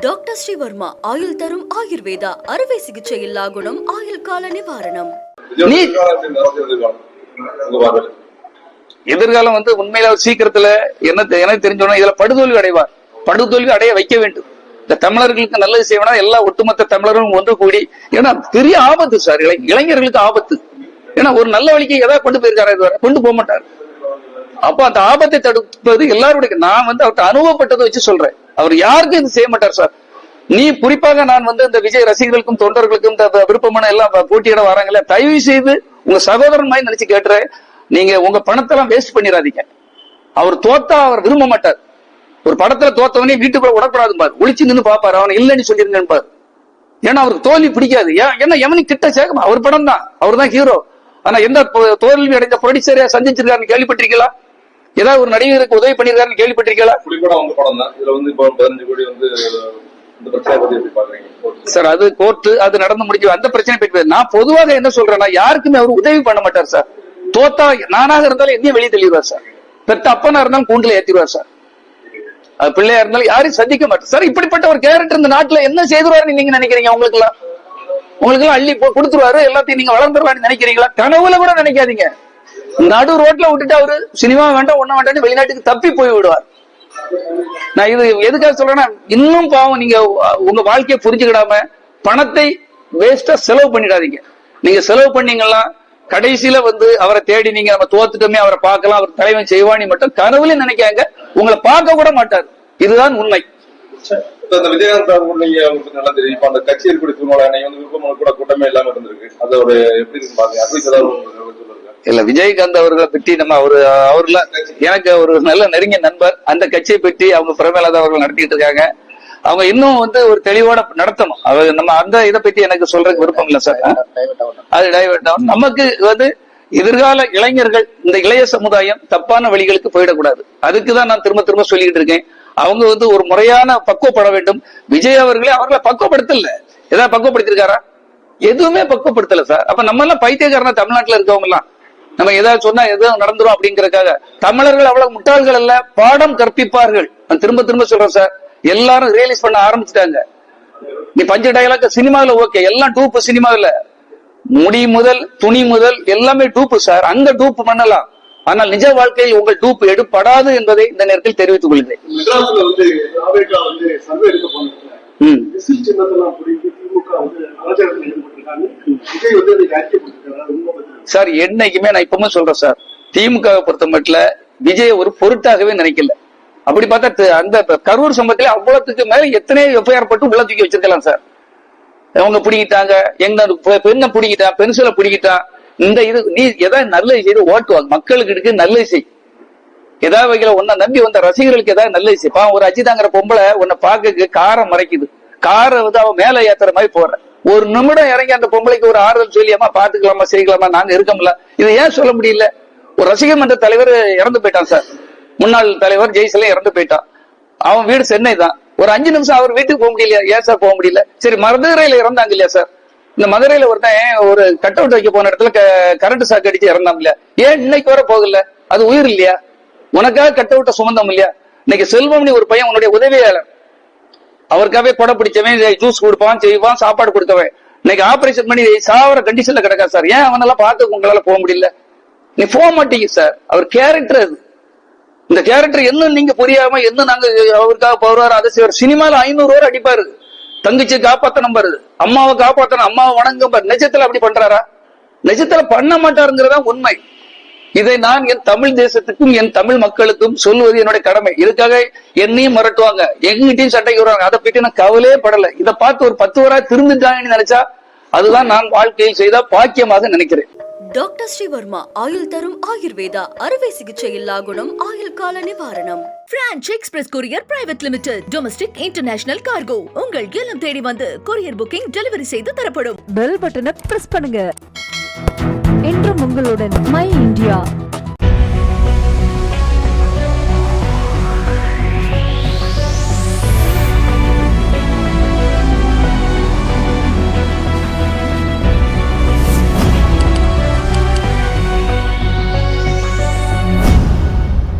Doctor Sreevarma ஆயுள் தரும் ஆயுர்வேதா அறுவை சிகிச்சை இல்லா குணம் ஆயுள் கால நிவாரணம். எதிர்காலம் வந்து உண்மையில சீக்கிரத்துல என்ன எனக்கு தெரிஞ்சோன்னா இதுல படுதோல்வி அடைவார். படுதோல்வி அடைய வைக்க வேண்டும். இந்த தமிழர்களுக்கு நல்லது செய்யணும் எல்லா ஒட்டுமொத்த தமிழரும் ஒன்று கூடி. ஏன்னா பெரிய ஆபத்து சார் இளை- இளைஞர்களுக்கு ஆபத்து. ஏன்னா ஒரு நல்ல வழிக்கு எதாவது கொண்டு போயிருக்காரு கொண்டு போக மாட்டார். அப்ப அந்த ஆபத்தை தடுப்பது எல்லாருடைய நான் வந்து அவர்கிட்ட அனுபவப்பட்டதை வச்சு சொல்றேன். அவர் யாருக்கும் இது செய்ய மாட்டார் சார்? நீ குறிப்பாக நான் வந்து இந்த விஜய் ரசிகர்களுக்கும் தொண்டர்களுக்கும் இந்த விருப்பமான எல்லாம் போட்டியிட வராங்களே தயவு செய்து உங்க சகோதரன் மாதிரி நினைச்சு கேட்டுறேன். நீங்க உங்க பணத்தெல்லாம் வேஸ்ட் பண்ணிடாதீங்க. அவர் தோத்தா அவர் விரும்ப மாட்டார். ஒரு படத்துல தோத்தவனே வீட்டுக்குள்ள உடக்கூடாது பாரு. ஒளிச்சு நின்னு பாப்பாரு அவன் இல்லைன்னு சொல்லியிருந்தேன் பாரு. ஏன்னா அவருக்கு தோல்வி பிடிக்காது. ஏன் ஏன்னா எவனுக்கு கிட்ட சேர்க்கமா அவர் படம் தான் அவர் தான் ஹீரோ ஆனா எந்த தோல்வி அடைந்த ப்ரொடியூசரை சந்திச்சிருக்காருன்னு கேள்விப்பட்டிருக்கீங்களா? ஏதாவது ஒரு நடிகருக்கு உதவி பண்ணிருக்காருன்னு கேள்விப்பட்டிருக்கீங்களா? புலிப்படம் அவங்க படம் தான். இதுல வந்து இப்போ பதினஞ்சு கோடி வந்து இந்த பிரச்சனை பத்தி எப்படி பாக்குறீங்க? சார் அது கோர்ட்டு அது நடந்து முடிஞ்சு அந்த பிரச்சனை போயிட்டு நான் பொதுவாக என்ன சொல்றேன்னா யாருக்குமே அவர் உதவி பண்ண மாட்டார் சார். தோத்தா நானாக இருந்தாலும் எதையும் வெளியே தள்ளிடுவார் சார். பெத்த அப்பனா இருந்தாலும் கூண்டுல ஏத்திடுவார் சார். அது பிள்ளையா இருந்தாலும் யாரையும் சந்திக்க மாட்டார். சார் இப்படிப்பட்ட ஒரு கேரக்டர் இந்த நாட்டுல என்ன செய்துருவாருன்னு நீங்க நினைக்கிறீங்க உங்களுக்கு எல்லாம் உங்களுக்கு எல்லாம் அள்ளி கொடுத்துருவாரு எல்லாத்தையும் நீங்க வளர்ந்துருவான்னு நினைக்கிறீங்களா? கனவுல கூட நினைக்காதீங்க. நடு ரோட்ல விட்டுட்டு அவரு சினிமா வேண்டாம் ஒண்ணும் வேண்டாம் வெளிநாட்டுக்கு தப்பி போய் விடுவார். நான் இது எதுக்காக சொல்றேன்னா இன்னும் பாவம் நீங்க உங்க வாழ்க்கையை புரிஞ்சுக்கிடாம பணத்தை வேஸ்டா செலவு பண்ணிடாதீங்க. நீங்க செலவு பண்ணீங்கன்னா கடைசியில வந்து அவரை தேடி நீங்க நம்ம தோத்துட்டோமே அவரை பார்க்கலாம் அவர் தலைவன் செய்வானி மட்டும் கனவுல நினைக்காங்க. உங்களை பார்க்க கூட மாட்டார். இதுதான் உண்மை. இப்ப விஜயகாந்த் நல்லா தெரியும். அந்த கட்சியில் இருக்கக்கூடிய சூழ்நிலை வந்து கூட கூட்டமே இல்லாம இருந்திருக்கு. அது ஒரு எப்படி இருக்கு பாருங்க அட்வைஸ் ஏதாவது இல்ல விஜயகாந்த் அவர்களை பற்றி நம்ம அவரு அவர்ல எனக்கு ஒரு நல்ல நெருங்கிய நண்பர். அந்த கட்சியை பற்றி அவங்க பிரமேலாத அவர்கள் நடத்திட்டு இருக்காங்க. அவங்க இன்னும் வந்து ஒரு தெளிவோட நடத்தணும். அவர் நம்ம அந்த இதை பத்தி எனக்கு சொல்றதுக்கு விருப்பம் இல்லை சார். அது டைவர்ட் ஆகும் நமக்கு வந்து எதிர்கால இளைஞர்கள் இந்த இளைய சமுதாயம் தப்பான வழிகளுக்கு போயிடக்கூடாது. அதுக்கு தான் நான் திரும்ப திரும்ப சொல்லிக்கிட்டு இருக்கேன். அவங்க வந்து ஒரு முறையான பக்குவப்பட வேண்டும். விஜய் அவர்களே அவர்களை பக்குவப்படுத்தல. ஏதாவது பக்குவப்படுத்திருக்காரா? எதுவுமே பக்குவப்படுத்தல சார். அப்ப நம்ம எல்லாம் பைத்தியக்காரனா தமிழ்நாட்டுல இருக்கவங்க எல்லாம் நம்ம ஏதாவது சொன்னா எதாவது நடந்துரும் அப்படிங்கறக்காக தமிழர்கள் அவ்வளவு முட்டாள்கள் அல்ல பாடம் கற்பிப்பார்கள். நான் திரும்ப திரும்ப சொல்றேன் சார். எல்லாரும் ரியலைஸ் பண்ண ஆரம்பிச்சிட்டாங்க. நீ பஞ்ச டயலாக் சினிமாவில் ஓகே எல்லாம் டூப்பு சினிமாவில் முடி முதல் துணி முதல் எல்லாமே டூப்பு சார். அங்க டூப்பு பண்ணலாம். ஆனால் நிஜ வாழ்க்கையில் உங்கள் டூப்பு எடுப்படாது என்பதை இந்த நேரத்தில் தெரிவித்துக் கொள்கிறேன். சார் என்னைக்குமே நான் இப்பவும் சொல்றேன் சார். திமுக பொறுத்த மட்டும் விஜய் ஒரு பொருட்டாகவே நினைக்கல. அப்படி பார்த்தா அந்த கரூர் சம்பவத்துல அவ்வளவுக்கு மேல எத்தனை எஃப்ஐஆர் பட்டு உள்ள தூக்கி வச்சிருக்கலாம் சார். அவங்க பிடிக்கிட்டாங்க எங்க பெண்ணை பிடிக்கிட்டான் பென்சிலை பிடிக்கிட்டான் இந்த இது நீ எதாவது நல்ல செய்து ஓட்டுவாங்க மக்களுக்கு இருக்கு நல்லது செய். ஏதாவது வகையில உன்னை நம்பி வந்த ரசிகர்களுக்கு ஏதாவது நல்ல விஷயம் பாவம் ஒரு அஜிதாங்கிற பொம்பளை உன்னை பார்க்க காரம் மறைக்குது. காரை வந்து அவன் மேல ஏத்துற மாதிரி போற ஒரு நிமிடம் இறங்கி அந்த பொம்பளைக்கு ஒரு ஆறுதல் சொல்லியாமா பாத்துக்கலாமா செய்யலாமா நாங்க இருக்கோம்ல இதை ஏன் சொல்ல முடியல? ஒரு ரசிகர் மன்ற தலைவர் இறந்து போயிட்டான் சார். முன்னாள் தலைவர் ஜெய்சலம் இறந்து போயிட்டான். அவன் வீடு சென்னை தான். ஒரு அஞ்சு நிமிஷம் அவர் வீட்டுக்கு போக முடியலையா? ஏன் சார் போக முடியல? சரி மதுரையில இறந்தாங்க இல்லையா சார்? இந்த மதுரையில ஒருத்தன் ஒரு கட் அவுட் வைக்க போன இடத்துல கரண்ட் சாக்கு அடிச்சு இறந்தாங்க இல்லையா? ஏன் இன்னைக்கு வர போகல? அது உயிர் இல்லையா? உனக்காக கட்ட விட்ட சுமந்தம் இல்லையா? இன்னைக்கு செல்வம்னி ஒரு பையன் உன்னுடைய உதவியாளர். அவருக்காகவே கொடை பிடிச்சவன் ஜூஸ் கொடுப்பான் செய்வான் சாப்பாடு கொடுக்கவன் இன்னைக்கு ஆபரேஷன் பண்ணி சாவர கண்டிஷன்ல கிடக்கா சார். ஏன் அவனெல்லாம் பார்த்து உங்களால போக முடியல? நீ போக மாட்டீங்க சார். அவர் கேரக்டர் அது. இந்த கேரக்டர் என்ன நீங்க புரியாம என்ன நாங்க அவருக்காக போறாரு அதை செய்வார். சினிமால ஐநூறு ரூபா அடிப்பாரு. தங்கச்சி காப்பாத்தணும் பாரு அம்மாவை காப்பாத்தணும் அம்மாவை வணங்கும் பாரு நிஜத்துல அப்படி பண்றாரா? நிஜத்துல பண்ண மாட்டாருங்கிறதா உண்மை. இதை நான் என் தமிழ் தேசத்துக்கும் என் தமிழ் மக்களுக்கும் சொல்லுவது என்னுடைய கடமை. இதுக்காக என்னையும் மிரட்டுவாங்க? எங்கிட்டையும் சண்டைக்கு வருவாங்க. அதை பத்தி நான் கவலையே படல. இதை பார்த்து ஒரு பத்து வரா திருந்துட்டாங்கன்னு நினைச்சா அதுதான் நான் வாழ்க்கையில் செய்த பாக்கியமாக நினைக்கிறேன். டாக்டர் ஸ்ரீவர்மா ஆயுள் தரும் ஆயுர்வேதா அறுவை சிகிச்சை இல்லா குணம் ஆயுள் கால நிவாரணம். Franch express courier private limited domestic international cargo உங்கள் இல்லம் தேடி வந்து கொரியர் புக்கிங் டெலிவரி செய்து தரப்படும். பெல் பட்டனை பிரஸ் பண்ணுங்க. உங்களுடன் மை இந்தியா.